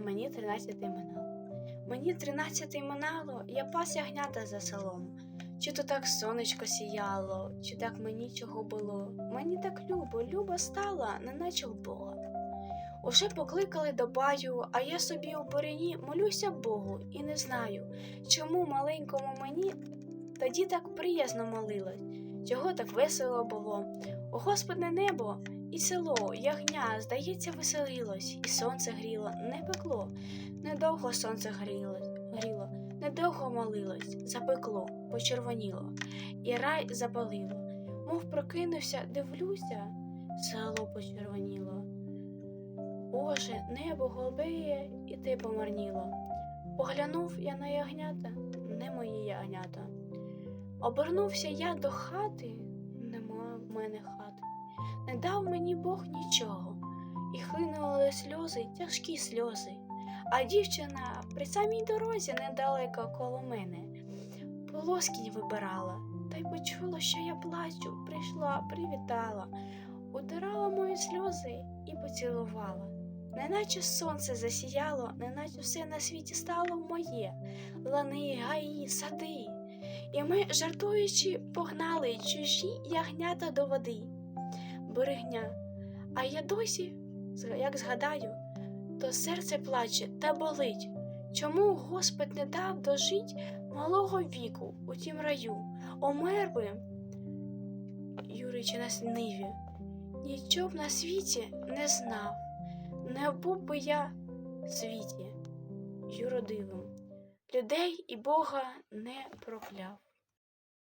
мені тринадцятий минало. Мені тринадцятий минало, я пас ягнята за селом. Чи то так сонечко сіяло, чи так мені чого було. Мені так любо, любо стала, неначе в Бога. Уже покликали до баю, а я собі у боріні молюся Богу і не знаю, чому маленькому мені тоді так приязно молилось, чого так весело було. О Господне небо і село, ягня, здається, веселилось, і сонце гріло, не пекло. Недовго сонце гріло, недовго молилось, запекло, почервоніло, і рай запалило. Мов прокинувся, дивлюся, село почервоніло. Боже, небо голубеє, і ти помарніло. Поглянув я на ягнята, не мої ягнята. Обернувся я до хати, нема в мене хати. Не дав мені Бог нічого, і хлинули сльози, тяжкі сльози. А дівчина при самій дорозі недалеко коло мене полоскінь вибирала, та й почула, що я плачу, прийшла, привітала, удирала мої сльози і поцілувала. Неначе сонце засіяло, неначе все на світі стало моє, лани, гаї, сади. І ми, жартуючи, погнали чужі ягнята до води. Берегня. А я досі, як згадаю, то серце плаче та болить. Чому Господь не дав дожить малого віку у тім раю? Омер би, Юричі на ниві, нічого б на світі не знав, не був би я в світі юродивим, людей і Бога не прокляв.